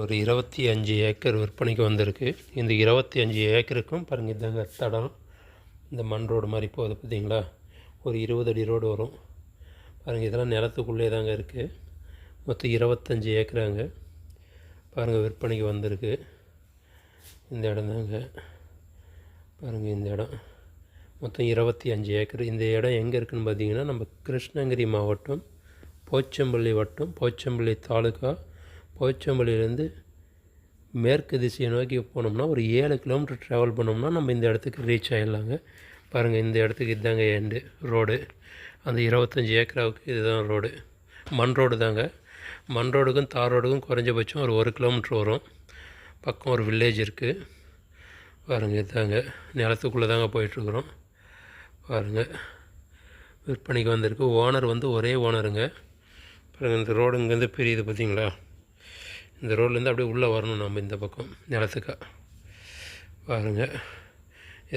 ஒரு இருபத்தி அஞ்சு ஏக்கர் விற்பனைக்கு வந்திருக்கு. இந்த இருபத்தி அஞ்சு ஏக்கருக்கும் பாருங்கள் இதாங்க தடம். இந்த மண் ரோடு மாதிரி போகுது பார்த்தீங்களா? ஒரு இருபது அடி ரோடு வரும். பாருங்கள் இதெல்லாம் நிலத்துக்குள்ளே தாங்க இருக்குது மொத்தம் இருபத்தஞ்சி ஏக்கராங்க. பாருங்கள் விற்பனைக்கு வந்திருக்கு. இந்த இடம் தாங்க. பாருங்கள் இந்த இடம். மொத்தம் இருபத்தி அஞ்சு ஏக்கர். இந்த இடம் எங்கே இருக்குதுன்னு பார்த்தீங்கன்னா நம்ம கிருஷ்ணகிரி மாவட்டம் போச்சம்பள்ளி வட்டம் போச்சம்பள்ளி தாலுக்கா போச்சம்பள்ளியிலேருந்து மேற்கு திசையை நோக்கி போனோம்னா ஒரு ஏழு கிலோமீட்டர் ட்ராவல் பண்ணோம்னா நம்ம இந்த இடத்துக்கு ரீச் ஆகிடலாங்க பாருங்கள் இந்த இடத்துக்கு இதுதாங்க எண்டு ரோடு அந்த இருபத்தஞ்சி ஏக்கராவுக்கு இதுதான் ரோடு மண் ரோடு தாங்க. மண் ரோடுக்கும் தார் ரோடுக்கும் குறைஞ்சபட்சம் ஒரு ஒரு கிலோமீட்டர் வரும். பக்கம் ஒரு வில்லேஜ் இருக்குது பாருங்கள் இதுதாங்க நிலத்துக்குள்ளே தாங்க போயிட்டுருக்குறோம். பாருங்கள் விற்பனைக்கு வந்திருக்கு. ஓனர் வந்து ஒரே ஓனருங்க பாருங்கள் இந்த ரோடு இங்கேருந்து பிரியுது பார்த்தீங்களா? இந்த ரோட்லேருந்து அப்படியே உள்ளே வரணும் நம்ம இந்த பக்கம் நிலத்துக்கா. பாருங்கள்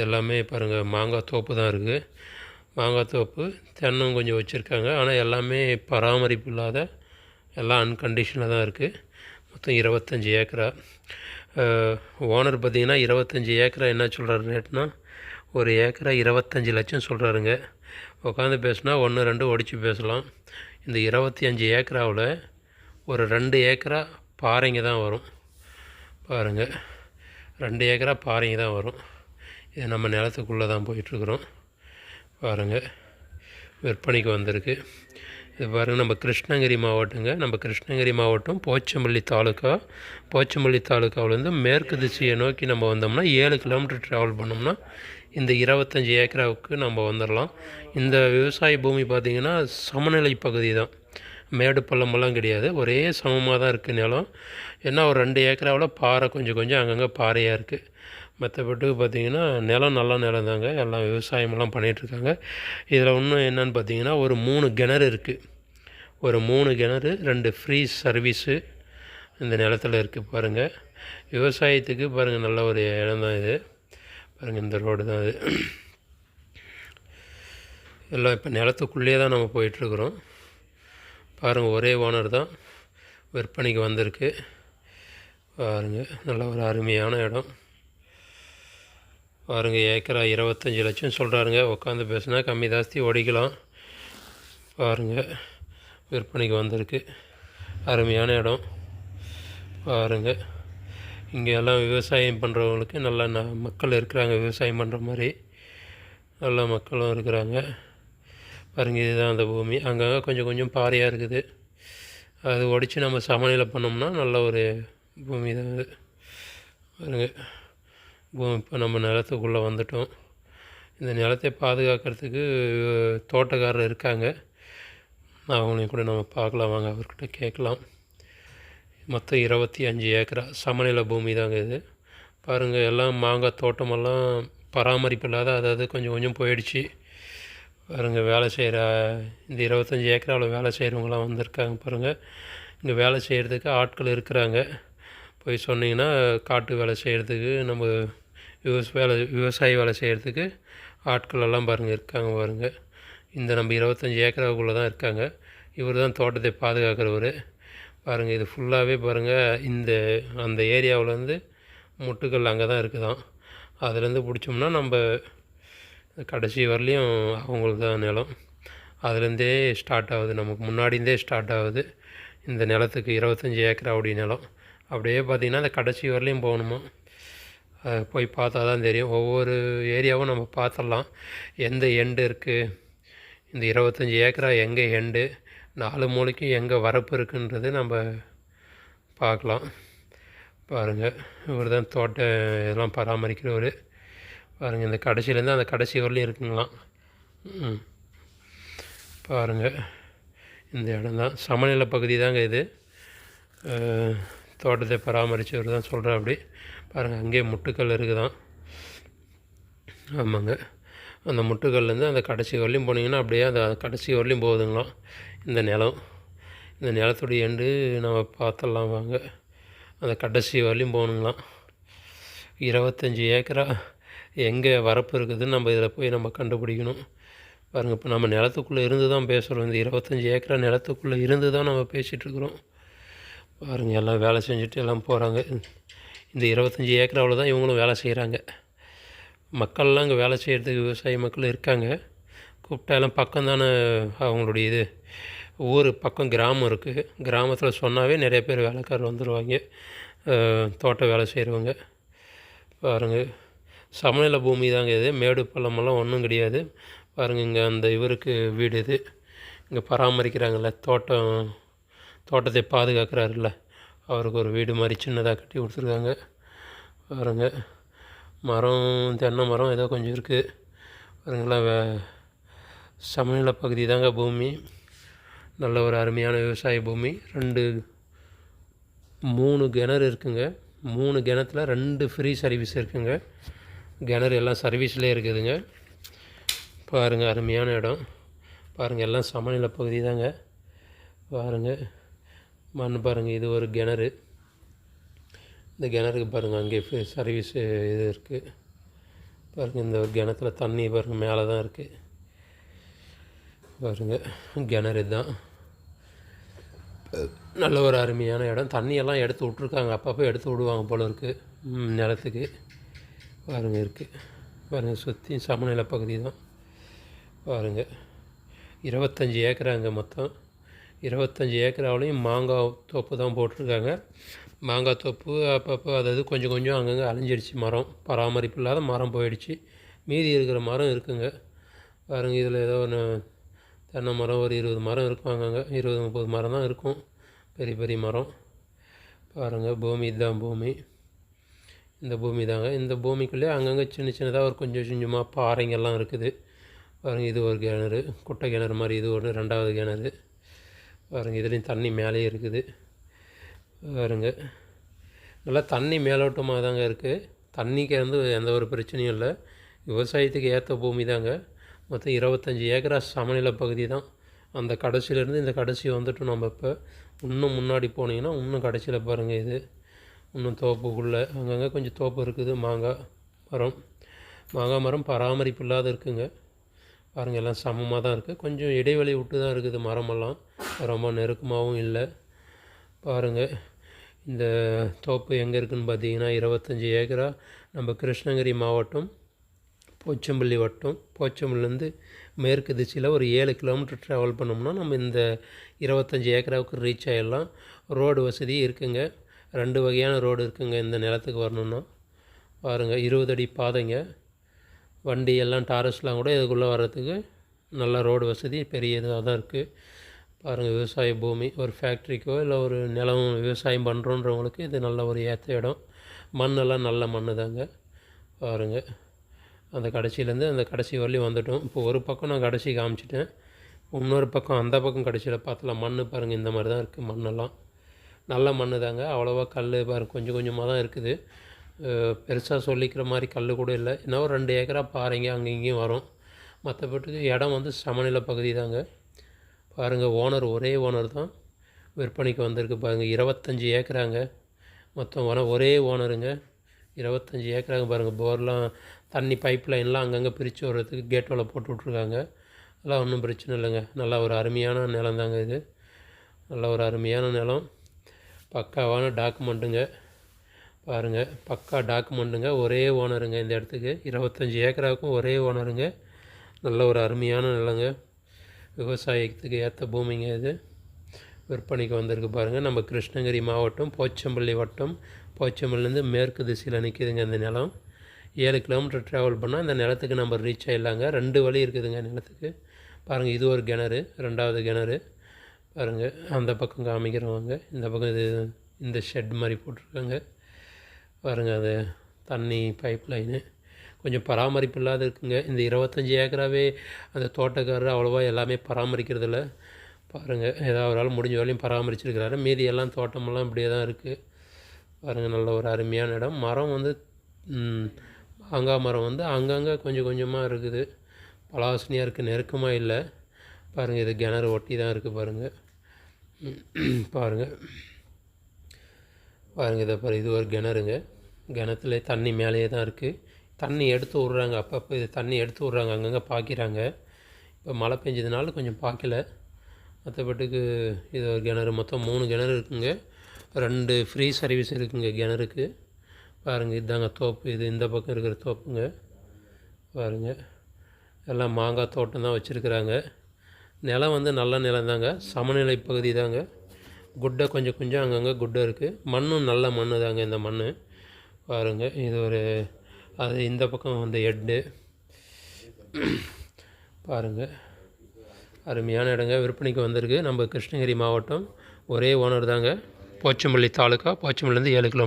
எல்லாமே பாருங்கள் மாங்காய் தோப்பு தான் இருக்குது மாங்காய் தோப்பு தென்னும் கொஞ்சம் வச்சுருக்காங்க. ஆனால் எல்லாமே பராமரிப்பு இல்லாத எல்லாம் அன்கண்டிஷனில் தான் இருக்குது மொத்தம் இருபத்தஞ்சி ஏக்கரா. ஓனர் பார்த்திங்கன்னா இருபத்தஞ்சி ஏக்கரா என்ன சொல்கிறாரு ரேட்னா? ஒரு ஏக்கரா இருபத்தஞ்சி லட்சம் சொல்கிறாருங்க உட்காந்து பேசுனா ஒன்று ரெண்டு ஒடிச்சு பேசலாம். இந்த இருபத்தி அஞ்சு ஏக்கராவில் ஒரு ரெண்டு ஏக்கரா பாறைங்க தான் வரும். பாருங்கள் ரெண்டு ஏக்கரா பாறைங்க தான் வரும். இது நம்ம நிலத்துக்குள்ளே தான் போயிட்டுருக்குறோம். பாருங்கள் விற்பனைக்கு வந்திருக்கு. இது பாருங்கள் நம்ம கிருஷ்ணகிரி மாவட்டங்க. நம்ம கிருஷ்ணகிரி மாவட்டம் போச்சம்பள்ளி தாலுக்கா. போச்சம்பள்ளி தாலுக்காவிலேருந்து மேற்கு திசையை நோக்கி நம்ம வந்தோம்னா ஏழு கிலோமீட்டர் ட்ராவல் பண்ணோம்னா இந்த இருபத்தஞ்சி ஏக்கராவுக்கு நம்ம வந்துடலாம் இந்த விவசாய பூமி பார்த்திங்கன்னா சமநிலை பகுதி தான். மேடு பள்ளமெல்லாம் கிடையாது. ஒரே சமமாக தான் இருக்குது நிலம். ஏன்னா ஒரு ரெண்டு ஏக்கராவில் பாறை கொஞ்சம் கொஞ்சம் அங்கங்கே பாறையாக இருக்குது மற்றபட்டு பார்த்திங்கன்னா நிலம் நல்ல நிலம் தாங்க. எல்லாம் விவசாயமெல்லாம் பண்ணிகிட்ருக்காங்க இதில் இன்னும் என்னென்னு பார்த்தீங்கன்னா ஒரு மூணு கிணறு இருக்குது ஒரு மூணு கிணறு ரெண்டு ஃப்ரீ சர்வீஸு இந்த நிலத்தில் இருக்குது பாருங்கள் விவசாயத்துக்கு பாருங்கள் நல்ல ஒரு இடம் தான் இது. பாருங்கள் இந்த ரோடு தான் இது. எல்லாம் இப்போ நிலத்துக்குள்ளேயே தான் நம்ம போயிட்டுருக்குறோம் பாருங்கள் ஒரே ஓனர் தான் விற்பனைக்கு வந்திருக்கு. பாருங்கள் நல்ல ஒரு அருமையான இடம். பாருங்கள் ஏக்கரா இருபத்தஞ்சி லட்சம் சொல்கிறாருங்க உட்காந்து பேசுனா கம்மி ஜாஸ்தி ஒடிக்கலாம் பாருங்கள் விற்பனைக்கு வந்திருக்கு. அருமையான இடம். பாருங்கள் இங்கே எல்லாம் விவசாயம் பண்ணுறவங்களுக்கு நல்ல ந மக்கள் இருக்கிறாங்க விவசாயம் பண்ணுற மாதிரி. நல்ல மக்களும் இருக்கிறாங்க. பாருங்கள் இதுதான் அந்த பூமி. அங்கங்கே கொஞ்சம் கொஞ்சம் பாறையாக இருக்குது. அது ஒடித்து நம்ம சமநிலை பண்ணோம்னா நல்ல ஒரு பூமி தான் அது. பாருங்கள் பூமி இப்போ நம்ம நிலத்துக்குள்ளே வந்துட்டோம். இந்த நிலத்தை பாதுகாக்கிறதுக்கு தோட்டக்காரர் இருக்காங்க. அவங்களையும் கூட நம்ம பார்க்கலாம். வாங்க அவர்கிட்ட கேட்கலாம். மொத்தம் இருபத்தி அஞ்சு ஏக்கரா சமநிலை பூமி தாங்க இது. பாருங்கள் எல்லாம் மாங்காய் தோட்டமெல்லாம் பராமரிப்பு இல்லாத அதாவது கொஞ்சம் கொஞ்சம் போயிடுச்சு. பாருங்கள் வேலை செய்கிற இந்த இருபத்தஞ்சி ஏக்கராவில் வேலை செய்கிறவங்களாம் வந்திருக்காங்க பாருங்கள் இங்கே வேலை செய்கிறதுக்கு ஆட்கள் இருக்கிறாங்க. போய் சொன்னிங்கன்னா காட்டு வேலை செய்கிறதுக்கு நம்ம விவச வேலை விவசாய வேலை செய்கிறதுக்கு ஆட்கள் எல்லாம் பாருங்கள் இருக்காங்க பாருங்கள் இந்த நம்ம இருபத்தஞ்சி ஏக்கராவுக்குள்ளே தான் இருக்காங்க. இவர் தான் தோட்டத்தை பாதுகாக்கிறவர். பாருங்கள் இது ஃபுல்லாகவே பாருங்கள் இந்த அந்த ஏரியாவிலேருந்து முட்டுக்கல் அங்கே தான் இருக்குதான் அதுலேருந்து பிடிச்சோம்னா நம்ம கடைசி வரலையும் அவங்களுக்கு தான் நிலம். அதுலேருந்தே ஸ்டார்ட் ஆகுது. நமக்கு முன்னாடிந்தே ஸ்டார்ட் ஆகுது. இந்த நிலத்துக்கு இருபத்தஞ்சி ஏக்கராவுடைய நிலம். அப்படியே பார்த்திங்கன்னா அந்த கடைசி வரலையும் போகணுமா? போய் பார்த்தா தான் தெரியும். ஒவ்வொரு ஏரியாவும் நம்ம பார்த்துடலாம். எந்த எண்டு இருக்குது இந்த இருபத்தஞ்சி ஏக்கரா எங்கே எண்டு நாலு மூளைக்கும் எங்கே வரப்பு இருக்குன்றது நம்ம பார்க்கலாம். பாருங்கள் இவர் தான் தோட்டம் இதெல்லாம் பராமரிக்கிறவர். பாருங்கள் இந்த கடைசியிலேருந்து அந்த கடைசி வரலையும் இருக்குங்களாம் பாருங்கள் இந்த இடம் தான். சமநிலை பகுதி தாங்க இது. தோட்டத்தை பராமரித்தவர் தான் சொல்கிறேன் அப்படி. பாருங்கள் அங்கேயே முட்டுக்கல் இருக்குதான். ஆமாங்க. அந்த முட்டுக்கல்லேருந்து அந்த கடைசி வரலையும் போனீங்கன்னா அப்படியே அந்த கடைசி வரலையும் போகுதுங்களாம் இந்த நிலம். இந்த நிலத்துடைய எண்டு நம்ம பார்த்துடலாம் வாங்க. அந்த கடைசி வரலையும் போகணுங்களாம் இருபத்தஞ்சி ஏக்கரா எங்கே வரப்பு இருக்குதுன்னு நம்ம இதில் போய் நம்ம கண்டுபிடிக்கணும். பாருங்கள் இப்போ நம்ம நிலத்துக்குள்ளே இருந்து தான் பேசுகிறோம். இந்த இருபத்தஞ்சி ஏக்கரா நிலத்துக்குள்ளே இருந்து தான் நம்ம பேசிகிட்ருக்குறோம் பாருங்கள் எல்லாம் வேலை செஞ்சுட்டு எல்லாம் போகிறாங்க. இந்த இருபத்தஞ்சி ஏக்கராவில் தான் இவங்களும் வேலை செய்கிறாங்க. மக்கள்லாம் இங்கே வேலை செய்கிறதுக்கு விவசாய மக்கள் இருக்காங்க. கூப்பிட்டாலும் பக்கம் தானே அவங்களுடைய இது. ஊர் பக்கம் கிராமம் இருக்குது. கிராமத்தில் சொன்னாவே நிறைய பேர் வேலைக்காரர் வந்துடுவாங்க தோட்ட வேலை செய்கிறவங்க. பாருங்கள் சமநிலை பூமி தாங்க இது. மேடு பள்ளமெல்லாம் ஒன்றும் கிடையாது. பாருங்கள் இங்கே அந்த இவருக்கு வீடு இது. இங்கே பராமரிக்கிறாங்கல்ல தோட்டம் தோட்டத்தை பாதுகாக்கிறாருல்ல. அவருக்கு ஒரு வீடு மாதிரி சின்னதாக கட்டி கொடுத்துருக்காங்க. பாருங்க மரம் தென்னை மரம் ஏதோ கொஞ்சம் இருக்குது பாருங்களா வே சமநிலை பகுதி தாங்க பூமி. நல்ல ஒரு அருமையான விவசாய பூமி. ரெண்டு மூணு கிணறு இருக்குங்க. மூணு கிணத்துல ரெண்டு ஃப்ரீ சர்வீஸ் இருக்குங்க. கிணறு எல்லாம் சர்வீஸ்லேயே இருக்குதுங்க. பாருங்கள் அருமையான இடம். பாருங்கள் எல்லாம் சமநிலை பகுதி தாங்க. பாருங்கள் மண் பாருங்கள் இது ஒரு கிணறு. இந்த கிணறுக்கு பாருங்கள் அங்கே சர்வீஸ் இது இருக்குது பாருங்கள் இந்த ஒரு கிணத்துல தண்ணி பாருங்கள் மேலே தான் இருக்குது பாருங்கள் கிணறு தான். நல்ல ஒரு அருமையான இடம். தண்ணியெல்லாம் எடுத்து விட்ருக்காங்க அப்பப்போ எடுத்து விடுவாங்க போல இருக்குது நிலத்துக்கு. பாருங்கள் இருக்குது பாருங்கள் சுற்றி சமநிலை பகுதி தான். பாருங்கள் இருபத்தஞ்சி ஏக்கர் அங்கே மொத்தம். இருபத்தஞ்சி ஏக்கராவிலையும் மாங்காய் தோப்பு தான் போட்டிருக்காங்க. மாங்காய் தோப்பு அப்பப்போ அதாவது கொஞ்சம் கொஞ்சம் அங்கங்கே அழிஞ்சிடுச்சு மரம். பராமரிப்பு இல்லாத மரம் போயிடுச்சு. மீதி இருக்கிற மரம் இருக்குங்க. பாருங்கள் இதில் ஏதோ ஒன்று தென்னை மரம் ஒரு இருபது மரம் இருக்கும் அங்கங்கே. இருபது முப்பது மரம் தான் இருக்கும். பெரிய பெரிய மரம். பாருங்கள் பூமி இதுதான் பூமி. இந்த பூமி தாங்க. இந்த பூமிக்குள்ளே அங்கங்கே சின்ன சின்னதாக ஒரு கொஞ்சம் கொஞ்சமாக பாறைங்கெல்லாம் இருக்குது. பாருங்கள் இது ஒரு கிணறு குட்டை கிணறு மாதிரி இது ஒன்று ரெண்டாவது கிணறு. பாருங்கள் இதுலேயும் தண்ணி மேலேயே இருக்குது. பாருங்க நல்லா தண்ணி மேலோட்டமாக தாங்க இருக்குது. தண்ணிக்கு வந்து எந்த ஒரு பிரச்சனையும் இல்லை. விவசாயத்துக்கு ஏற்ற பூமி தாங்க. மொத்தம் இருபத்தஞ்சி ஏக்கரா சமநிலை பகுதி தான். அந்த கடைசியிலேருந்து இந்த கடைசி வந்துட்டு நம்ம இப்போ. இன்னும் முன்னாடி போனீங்கன்னா இன்னும் கடைசியில் பாருங்கள் இது. இன்னும் தோப்புக்குள்ளே அங்கங்கே கொஞ்சம் தோப்பு இருக்குது மாங்காய் மரம். மாங்காய் மரம் பராமரிப்பு இல்லாத இருக்குங்க. பாருங்கள் எல்லாம் சமமாக தான் இருக்குது கொஞ்சம் இடைவெளி விட்டு தான் இருக்குது மரமெல்லாம். ரொம்ப நெருக்கமாகவும் இல்லை. பாருங்கள் இந்த தோப்பு எங்கே இருக்குதுன்னு பார்த்தீங்கன்னா இருபத்தஞ்சி ஏக்கரா நம்ம கிருஷ்ணகிரி மாவட்டம் போச்சம்பள்ளி வட்டம். போச்சம்பள்ளிலேருந்து மேற்கு திசையில் ஒரு ஏழு கிலோமீட்டர் ட்ராவல் பண்ணோம்னா நம்ம இந்த இருபத்தஞ்சி ஏக்கராவுக்கு ரீச் ஆகிடலாம் ரோடு வசதி இருக்குங்க. ரெண்டு வகையான ரோடு இருக்குங்க இந்த நிலத்துக்கு வரணுன்னா பாருங்கள் இருபது அடி பாதைங்க. வண்டி எல்லாம் டாரஸ்லாம் கூட இதுக்குள்ளே வர்றதுக்கு நல்ல ரோடு வசதி பெரிய இதாக தான் இருக்குது பாருங்கள் விவசாய பூமி ஒரு ஃபேக்ட்ரிக்கோ இல்லை ஒரு நிலம் விவசாயம் பண்ணுறோன்றவங்களுக்கு இது நல்ல ஒரு ஏற்ற இடம். மண்ணெல்லாம் நல்ல மண் தாங்க. பாருங்கள் அந்த கடைசியிலேருந்து அந்த கடைசி வரலையும் வந்துட்டோம். இப்போ ஒரு பக்கம் நான் கடைசி காமிச்சிட்டேன். இன்னொரு பக்கம் அந்த பக்கம் கடைசியில் பார்த்தலாம் மண் பாருங்கள் இந்த மாதிரி தான் இருக்குது மண்ணெல்லாம். நல்ல மண் தாங்க. அவ்வளோவா கல் பாருங்க கொஞ்சம் கொஞ்சமாக தான் இருக்குது. பெருசாக சொல்லிக்கிற மாதிரி கல் கூட இல்லை. என்ன ஒரு ரெண்டு ஏக்கரா பாருங்க அங்கே இங்கேயும் வரும். மற்றபட்டுக்கு இடம் வந்து சமநிலை பகுதி தாங்க. பாருங்கள் ஓனர் ஒரே ஓனர் தான். விற்பனைக்கு வந்திருக்கு பாருங்கள் இருபத்தஞ்சி ஏக்கராங்க. மொத்தம் வர ஒரே ஓனருங்க. இருபத்தஞ்சி ஏக்கராங்க பாருங்கள் போர்லாம் தண்ணி பைப் லைன்லாம் அங்கங்கே பிரித்து வர்றதுக்கு கேட் வேலை போட்டு விட்ருக்காங்க அதெல்லாம் ஒன்றும் பிரச்சனை இல்லைங்க. நல்லா ஒரு அருமையான நிலம் தாங்க இது. நல்ல ஒரு அருமையான நிலம். பக்காவான டாக்குமெண்ட்டுங்க பாருங்கள் பக்கா டாக்குமெண்ட்டுங்க ஒரே ஓனருங்க இந்த இடத்துக்கு. இருபத்தஞ்சி ஏக்கராவுக்கும் ஒரே ஓனருங்க நல்ல ஒரு அருமையான நிலங்க. விவசாயத்துக்கு ஏற்ற பூமிங்க இது. விற்பனைக்கு வந்திருக்கு பாருங்கள் நம்ம கிருஷ்ணகிரி மாவட்டம் போச்சம்பள்ளி வட்டம். போச்சம்பள்ளிலேருந்து மேற்கு திசையில் நிற்கிதுங்க இந்த நிலம். ஏழு கிலோமீட்டர் ட்ராவல் பண்ணால் இந்த நிலத்துக்கு நம்ம ரீச் ஆகிடலாங்க ரெண்டு வழி இருக்குதுங்க நிலத்துக்கு. பாருங்கள் இது ஒரு கிணறு ரெண்டாவது கிணறு. பாருங்கள் அந்த பக்கம் காமிக்கிறவங்க இந்த பக்கம் இது இந்த ஷெட் மாதிரி போட்டிருக்காங்க. பாருங்கள் அது தண்ணி பைப் லைனு கொஞ்சம் பராமரிப்பு இல்லாத இருக்குங்க. இந்த இருபத்தஞ்சி ஏக்கராகவே அந்த தோட்டக்காரர் அவ்வளோவா எல்லாமே பராமரிக்கிறதில்ல. பாருங்கள் ஏதாவது ஒரு ஆள் முடிஞ்ச வரையும் பராமரிச்சிருக்கிறாரு. மீதி எல்லாம் தோட்டமெல்லாம் இப்படியே தான் இருக்குது பாருங்கள் நல்ல ஒரு அருமையான இடம். மரம் வந்து மாங்காய் மரம் வந்து அங்கங்கே கொஞ்சம் கொஞ்சமாக இருக்குது. பலாசனியாக இருக்குது நெருக்கமாக இல்லை. பாருங்கள் இது கிணறு ஒட்டி தான் இருக்குது பாருங்கள் பாருங்கள் பாருங்கள் இதை பாரு இது ஒரு கிணறுங்க. கிணத்துல தண்ணி மேலேயே தான் இருக்குது தண்ணி எடுத்து விட்றாங்க அப்பப்போ இது தண்ணி எடுத்து விட்றாங்க அங்கங்கே பாய்க்கிறாங்க. இப்போ மழை பெஞ்சதுனால கொஞ்சம் பாய்க்கல. மற்றபட்டுக்கு இது ஒரு கிணறு மொத்தம் மூணு கிணறு இருக்குங்க. ரெண்டு ஃப்ரீ சர்வீஸ் இருக்குங்க கிணறுக்கு. பாருங்கள் இதாங்க தோப்பு இது இந்த பக்கம் இருக்கிற தோப்புங்க. பாருங்கள் எல்லாம் மாங்காய் தோட்டம் தான் வச்சுருக்குறாங்க. நிலம் வந்து நல்ல நிலம் தாங்க. சமநிலை பகுதி தாங்க. குட்டை கொஞ்சம் கொஞ்சம் அங்கங்கே குட்டை இருக்குது மண்ணும் நல்ல மண் தாங்க இந்த மண் பாருங்கள் இது ஒரு அது இந்த பக்கம் வந்து ஹெட்டு பாருங்கள் அருமையான இடங்க. விற்பனைக்கு வந்திருக்கு. நம்ம கிருஷ்ணகிரி மாவட்டம் ஒரே ஓனர் தாங்க. போச்சம்பள்ளி தாலுக்கா போச்சம்பள்ளிலேருந்து ஏழு கிலோ